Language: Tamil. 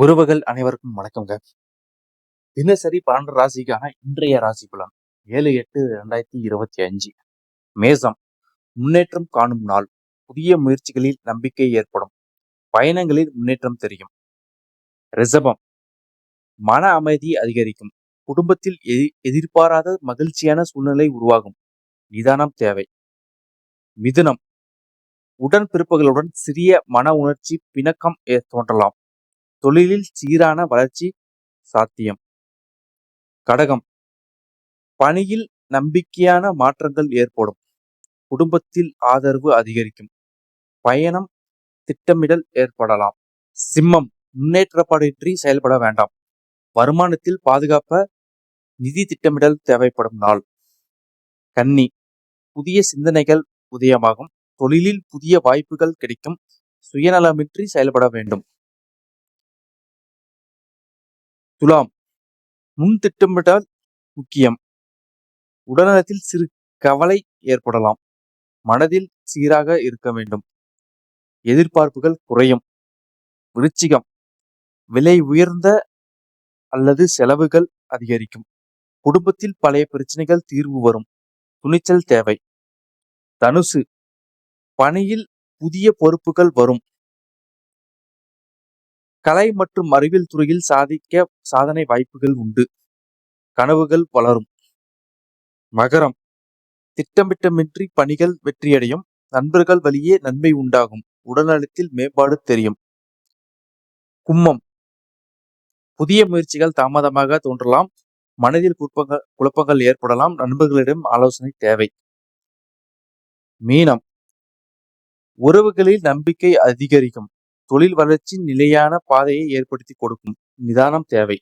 உறவுகள் அனைவருக்கும் வணக்கங்க தினசரி பன்னெண்டு ராசிக்கான இன்றைய ராசி பலன். ஏழு எட்டு ரெண்டாயிரத்தி இருபத்தி அஞ்சு. மேசம். முன்னேற்றம் காணும் நாள். புதிய முயற்சிகளில் நம்பிக்கை ஏற்படும். பயணங்களில் முன்னேற்றம் தெரியும். ரிசபம் மன அமைதி அதிகரிக்கும். குடும்பத்தில் எதி- எதிர்பாராத மகிழ்ச்சியான சூழ்நிலை உருவாகும். நிதானம் தேவை. மிதுனம். உடன் பிறப்புகளுடன் சிறிய மன உணர்ச்சி பிணக்கம் ஏ- தோன்றலாம். தொழிலில் சீரான வளர்ச்சி சாத்தியம். கடகம். பணியில் நம்பிக்கையான மாற்றங்கள் ஏற்படும். குடும்பத்தில் ஆதரவு அதிகரிக்கும். பயணம் திட்டமிடல் ஏற்படலாம். சிம்மம். முன்னேற்றப்பாடின்றி செயல்பட வேண்டாம். வருமானத்தில் பாதுகாப்ப நிதி திட்டமிடல் தேவைப்படும் நாள். கன்னி. புதிய சிந்தனைகள் உதயமாகும். தொழிலில் புதிய வாய்ப்புகள் கிடைக்கும். சுயநலமின்றி செயல்பட வேண்டும். துலாம். முன் திட்டமிட்டால் முக்கியம். உடல்நலத்தில் சிறு கவலை ஏற்படலாம். மனதில் சீராக இருக்க வேண்டும். எதிர்பார்ப்புகள் குறையும். விருச்சிகம். விலை உயர்ந்த அல்லது செலவுகள் அதிகரிக்கும். குடும்பத்தில் பழைய பிரச்சனைகள் தீர்வு வரும். துணிச்சல் தேவை. தனுசு. பணியில் புதிய பொறுப்புகள் வரும். கலை மற்றும் அறிவியல் துறையில் சாதிக்க சாதனை வாய்ப்புகள் உண்டு. கனவுகள் வளரும். மகரம். திட்டமிட்டமின்றி பணிகள் வெற்றியடையும். நண்பர்கள் வழியே நன்மை உண்டாகும். உடல்நலத்தில் மேம்பாடு தெரியும். கும்மம் புதிய முயற்சிகள் தாமதமாக தோன்றலாம். மனதில் குழப்பங்கள் குழப்பங்கள் ஏற்படலாம். நண்பர்களிடம் ஆலோசனை தேவை. மீனம். உறவுகளில் நம்பிக்கை அதிகரிக்கும். தொழில் வளர்ச்சி நிலையான பாதையை ஏற்படுத்தி கொடுக்கும். நிதானம் தேவை.